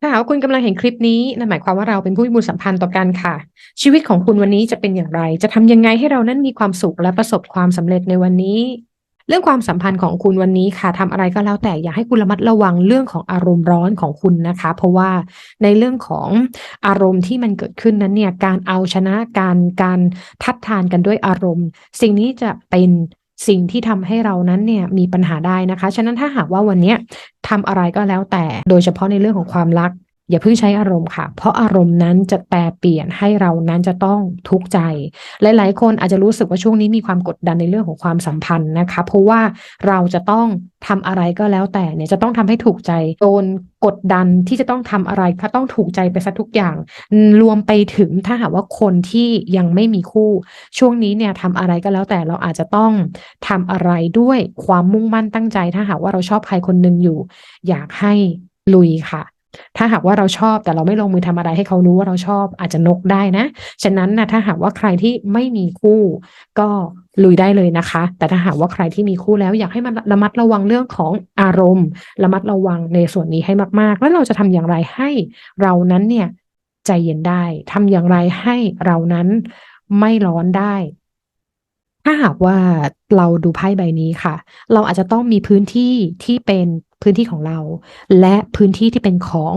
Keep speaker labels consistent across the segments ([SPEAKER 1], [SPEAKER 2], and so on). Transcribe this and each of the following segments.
[SPEAKER 1] ถ้าหากคุณกำลังเห็นคลิปนี้นั่นหมายความว่าเราเป็นผู้มีบุญสัมพันธ์ต่อกันค่ะ ชีวิตของคุณวันนี้จะเป็นอย่างไร จะทำยังไงให้เรานั้นมีความสุขและประสบความสำเร็จในวันนี้ เรื่องความสัมพันธ์ของคุณวันนี้ค่ะทำอะไรก็แล้วแต่อยากให้คุณระมัดระวังเรื่องของอารมณ์ร้อนของคุณนะคะ เพราะว่าในเรื่องของอารมณ์ที่มันเกิดขึ้นนั้นเนี่ยการเอาชนะการการทัดทานกันด้วยอารมณ์ สิ่งนี้จะเป็น สิ่งที่ทำให้เรานั้นเนี่ยมีปัญหาได้นะคะ ฉะนั้นถ้าหากว่าวันนี้ยทำอะไรก็แล้วแต่โดยเฉพาะในเรื่องของความรัก อย่าเพิ่งใช้อารมณ์ค่ะ เพราะอารมณ์นั้นจะแปลเปลี่ยนให้เรานั้นจะต้องทุกข์ใจ หลาย ๆ คนอาจจะรู้สึกว่าช่วงนี้มีความกดดันในเรื่องของความสัมพันธ์นะคะ เพราะว่าเราจะต้องทำอะไรก็แล้วแต่เนี่ยจะต้องทำให้ถูกใจโดนกดดันที่จะต้องทำอะไรก็ต้องถูกใจไปซะทุกอย่าง รวมไปถึงถ้าหากว่าคนที่ยังไม่มีคู่ ช่วงนี้เนี่ยทำอะไรก็แล้วแต่เราอาจจะต้องทำอะไรด้วยความมุ่งมั่นตั้งใจ ถ้าหากว่าเราชอบใครคนหนึ่งอยู่ อยากให้ลุยค่ะ ถ้าหากว่าเราชอบแต่เราไม่ลงมือทำอะไรให้เขารู้ว่าเราชอบอาจจะนกได้นะ ฉะนั้นนะถ้าหากว่าใครที่ไม่มีคู่ก็ลุยได้เลยนะคะ แต่ถ้าหากว่าใครที่มีคู่แล้วอยากให้มันระมัดระวังเรื่องของอารมณ์ ระมัดระวังในส่วนนี้ให้มาก ๆ แล้วเราจะทำอย่างไรให้เรานั้นเนี่ยใจเย็นได้ทำอย่างไรให้เรานั้นไม่ร้อนได้ ถ้าหากว่าเราดูไพ่ใบนี้ค่ะ เราอาจจะต้องมีพื้นที่ที่เป็น พื้นที่ของเรา และพื้นที่ที่เป็นของ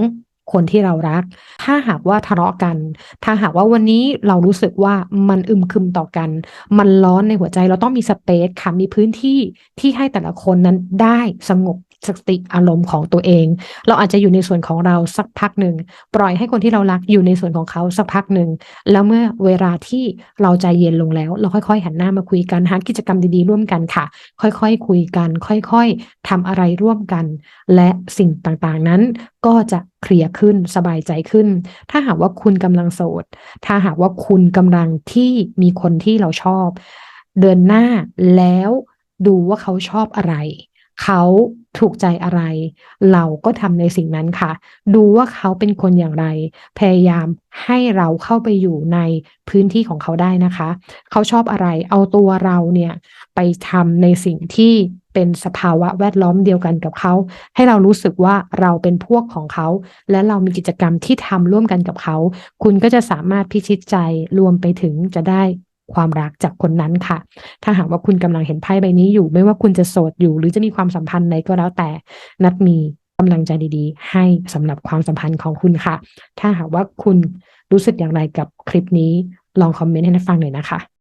[SPEAKER 1] คนที่เรารัก ถ้าหากว่าทะเลาะกัน ถ้าหากว่าวันนี้เรารู้สึกว่ามันอึมครึมต่อกัน มันร้อนในหัวใจเราต้องมีสเปซค่ะ มีพื้นที่ที่ให้แต่ละคนนั้นได้สงบ สติอารมณ์ของตัวเอง เราอาจจะอยู่ในส่วนของเราสักพักหนึ่งปล่อยให้คนที่เรารักอยู่ในส่วนของเขาสักพักหนึ่งแล้วเมื่อเวลาที่เราใจเย็นลงแล้ว เราค่อยๆ หันหน้ามาคุยกันหากิจกรรมดีๆร่วมกันค่ะ ค่อยๆคุยกัน ค่อยๆทำอะไรร่วมกัน และสิ่งต่างๆนั้นก็จะเคลียร์ขึ้นสบายใจขึ้น ถ้าหากว่าคุณกำลังโสด ถ้าหากว่าคุณกำลังที่มีคนที่เราชอบ เดินหน้าแล้วดูว่าเขาชอบอะไร เขาถูกใจอะไร เราก็ทำในสิ่งนั้นค่ะ ดูว่าเขาเป็นคนอย่างไร พยายามให้เราเข้าไปอยู่ในพื้นที่ของเขาได้นะคะ เขาชอบอะไร เอาตัวเราเนี่ยไปทำในสิ่งที่เป็นสภาวะแวดล้อมเดียวกันกับเขา ให้เรารู้สึกว่าเราเป็นพวกของเขา และเรามีกิจกรรมที่ทำร่วมกันกับเขา คุณก็จะสามารถพิชิตใจรวมไปถึงจะได้ ความรักจากคนนั้นค่ะ ถ้าหากว่าคุณกำลังเห็นไพ่ใบนี้อยู่ ไม่ว่าคุณจะโสดอยู่ หรือจะมีความสัมพันธ์ใดก็แล้วแต่นัดมีกำลังใจดีๆ ให้สำหรับความสัมพันธ์ของคุณค่ะ ถ้าหากว่าคุณรู้สึกอย่างไรกับคลิปนี้ลองคอมเมนต์ให้นัดฟังหน่อยนะคะ